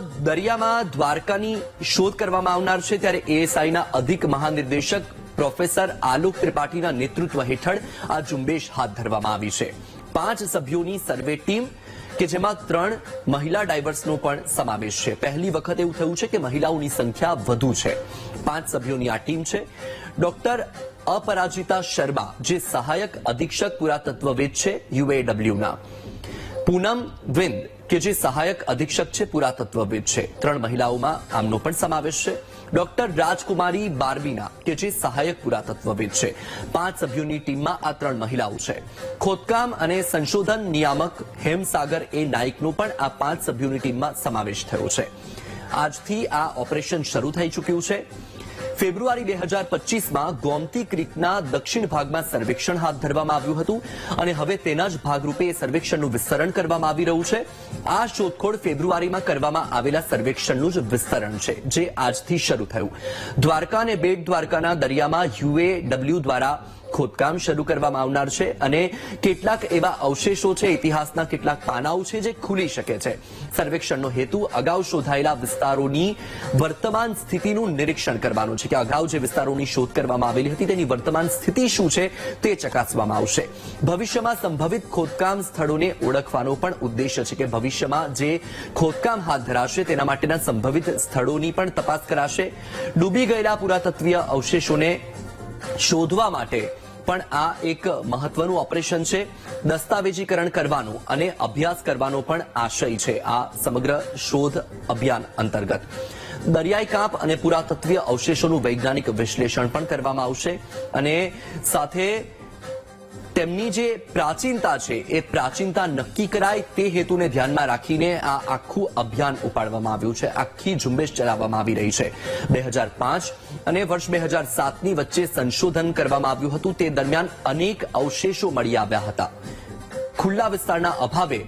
દરિયામાં દ્વારકાની શોધ કરવામાં આવનાર છે ત્યારે એએસઆઈના અધિક મહાનિર્દેશક પ્રોફેસર આલોક ત્રિપાઠીના નેતૃત્વ હેઠળ આ ઝુંબેશ હાથ ધરવામાં આવી છે. પાંચ સભ્યોની સર્વે ટીમ, કે જેમાં ત્રણ મહિલા ડાઇવર્સનો પણ સમાવેશ છે. પહેલી વખત એવું થયું છે કે મહિલાઓની સંખ્યા વધુ છે. પાંચ સભ્યોની આ ટીમ છે. ડોક્ટર અપરાજિતા શર્મા, જે સહાયક અધિક્ષક પુરાતત્વવેદ છે યુએડબ્લ્યુના પૂનમ વિંદ કે જે સહાયક અધિક્ષક છે, પુરાતત્વવિદ છે. ત્રણ મહિલાઓમાં આમનો પણ સમાવેશ છે. ડોક્ટર રાજકુમારી બારબીના કે જે સહાયક પુરાતત્વવિદ છે. પાંચ સભ્યોની ટીમમાં આ ત્રણ મહિલાઓ છે. ખોદકામ અને સંશોધન નિયામક હેમસાગર એ નાઇકનો પણ આ પાંચ સભ્યોની ટીમમાં સમાવેશ થયો છે. આજથી આ ઓપરેશન શરૂ થઈ ચૂક્યું છે. ફેબ્રુઆરી બે હજાર પચીસમાં ગોમતી ક્રીકના દક્ષિણ ભાગમાં સર્વેક્ષણ હાથ ધરવામાં આવ્યું હતું અને હવે તેના જ ભાગરૂપે એ સર્વેક્ષણનું વિસ્તરણ કરવામાં આવી રહ્યું છે. આ શોધખોળ ફેબ્રુઆરીમાં કરવામાં આવેલા સર્વેક્ષણનું જ વિસ્તરણ છે, જે આજથી શરૂ થયું. દ્વારકા અને બેટ દ્વારકાના દરિયામાં યુએડબ્લ્યુ દ્વારા ખોદકામ શરૂ કરવામાં આવનાર છે અને કેટલાક એવા અવશેષો છે, ઇતિહાસના કેટલાક પાનાઓ છે, જે ખુલી શકે છે. સર્વેક્ષણનો હેતુ અગાઉ શોધાયેલા વિસ્તારોની વર્તમાન સ્થિતિનું નિરીક્ષણ કરવાનો છે કે અગાઉ જે વિસ્તારોની શોધ કરવામાં આવેલી હતી તેની વર્તમાન સ્થિતિ શું છે તે ચકાસવામાં આવશે. ભવિષ્યમાં સંભવિત ખોદકામ સ્થળોને ઓળખવાનો પણ ઉદ્દેશ્ય છે કે ભવિષ્યમાં જે ખોદકામ હાથ ધરાશે તેના માટેના સંભવિત સ્થળોની પણ તપાસ કરાશે. ડૂબી ગયેલા પુરાતત્વીય અવશેષોને શોધવા માટે પણ આ એક મહત્વનું ઓપરેશન છે, દસ્તાવેજીકરણ કરવાનું અને અભ્યાસ કરવાનો પણ આશય છે આ સમગ્ર શોધ અભિયાન અંતર્ગત. દરિયાઈ કાંપ અને પુરાતત્વીય અવશેષોનું વૈજ્ઞાનિક વિશ્લેષણ પણ કરવામાં આવશે અને સાથે તેમની જે પ્રાચીનતા છે, એ પ્રાચીનતા નક્કી કરાય તે હેતુને ધ્યાનમાં રાખીને આ આખું અભિયાન ઉપાડવામાં આવ્યું છે. આખી ઝુંબેશ ચલાવવામાં આવી રહી છે. બે હજાર પાંચ અને વર્ષ બે હજાર સાતની વચ્ચે સંશોધન કરવામાં આવ્યું હતું. તે દરમિયાન અનેક અવશેષો મળી આવ્યા હતા. ખુલ્લા વિસ્તારના અભાવે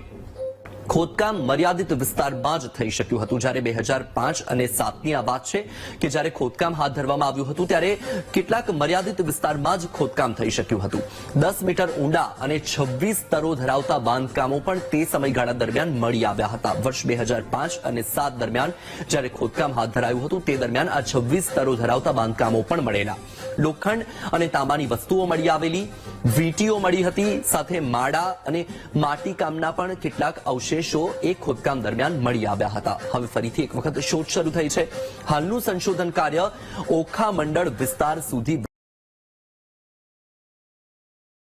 ખોદકામ મર્યાદિત વિસ્તારમાં જ થઈ શક્યું હતું. જ્યારે બે પાંચ અને સાતની આ વાત છે કે જ્યારે ખોદકામ હાથ ધરવામાં આવ્યું હતું, ત્યારે કેટલાક મર્યાદિત વિસ્તારમાં જ ખોદકામ થઈ શક્યું હતું. દસ મીટર ઊંડા અને છવ્વીસ સ્તરો ધરાવતા બાંધકામો પણ તે સમયગાળા દરમિયાન મળી આવ્યા હતા. વર્ષ બે અને સાત દરમિયાન જ્યારે ખોદકામ હાથ ધરાયું હતું, તે દરમિયાન આ છવ્વીસ સ્તરો ધરાવતા બાંધકામો પણ મળેલા. લોખંડ અને તાંબાની વસ્તુઓ મળી આવેલી, વીટીઓ મળી હતી, સાથે માળા અને માટીકામના પણ કેટલાક અવશેષો એ ખોદકામ દરમિયાન મળી આવ્યા હતા. હવે ફરીથી એક વખત શોધ શરૂ થઈ છે. હાલનું સંશોધન કાર્ય ઓખા મંડળ વિસ્તાર સુધી